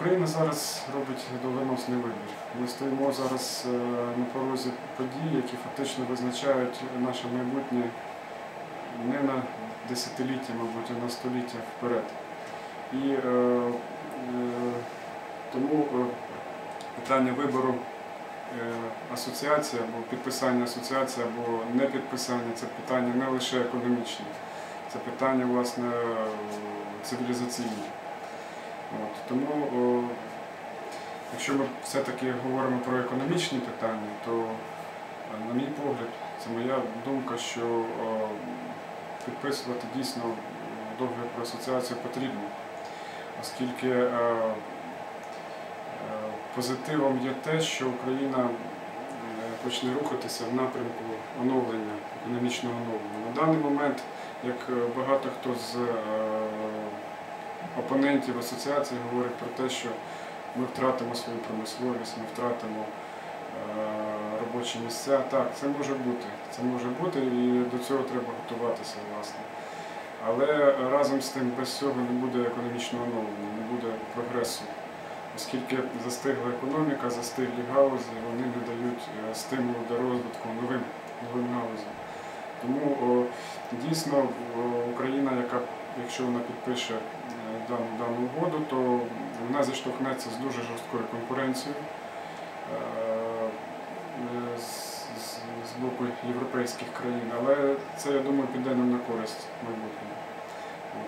Україна зараз робить доленосний вибір. Ми стоїмо зараз е, на порозі подій, які фактично визначають наше майбутнє не на десятиліття, мабуть, а на століття вперед. І е, е, тому е, питання вибору е, асоціації або підписання асоціації, або не підписання це питання не лише економічне, це питання власне е, цивілізаційне. От, тому, о, якщо ми все-таки говоримо про економічні питання, то, е, на мій погляд, це моя думка, що о, підписувати дійсно договір про асоціацію потрібно, оскільки е, е, позитивом є те, що Україна почне рухатися в напрямку оновлення, економічного оновлення. На даний момент, як багато хто з опонентів асоціації говорить про те, що ми втратимо свою промисловість, ми втратимо е, робочі місця. Так, це може бути. Це може бути і до цього треба готуватися, власне. Але разом з тим без цього не буде економічного оновлення, не буде прогресу. Оскільки застигла економіка, застиглі галузі, вони не дають е, стимулу до розвитку новим, новим галузям. Тому о, дійсно Україна, яка, якщо вона підпише дану, угоду, то вона зіштовхнеться з дуже жорсткою конкуренцією е, з, боку європейських країн, але це, я думаю, піде нам на користь майбутньому.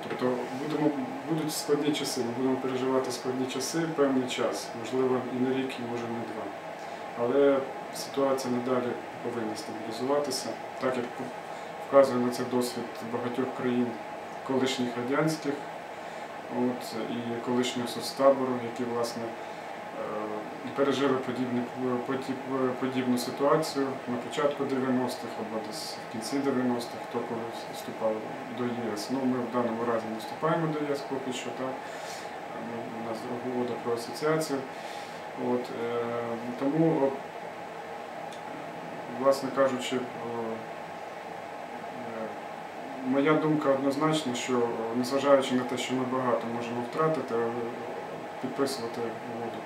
Тобто будемо, будуть складні часи, ми будемо переживати складні часи певний час, можливо, і на рік, і може не два. Але ситуація надалі повинна стабілізуватися, так як вказує на це досвід багатьох країн колишніх радянських от, і колишнього соцтабору, які власне е, пережили подібні, подібну ситуацію на початку 90-х або десь в кінці 90-х, хто коли вступав до ЄС. Ну, ми в даному разі не вступаємо до ЄС поки що, так. Е, У нас угода про асоціацію. От, е, тому, власне кажучи, е, моя думка однозначна, що о, незважаючи на те, що ми багато можемо втратити, підписувати угоду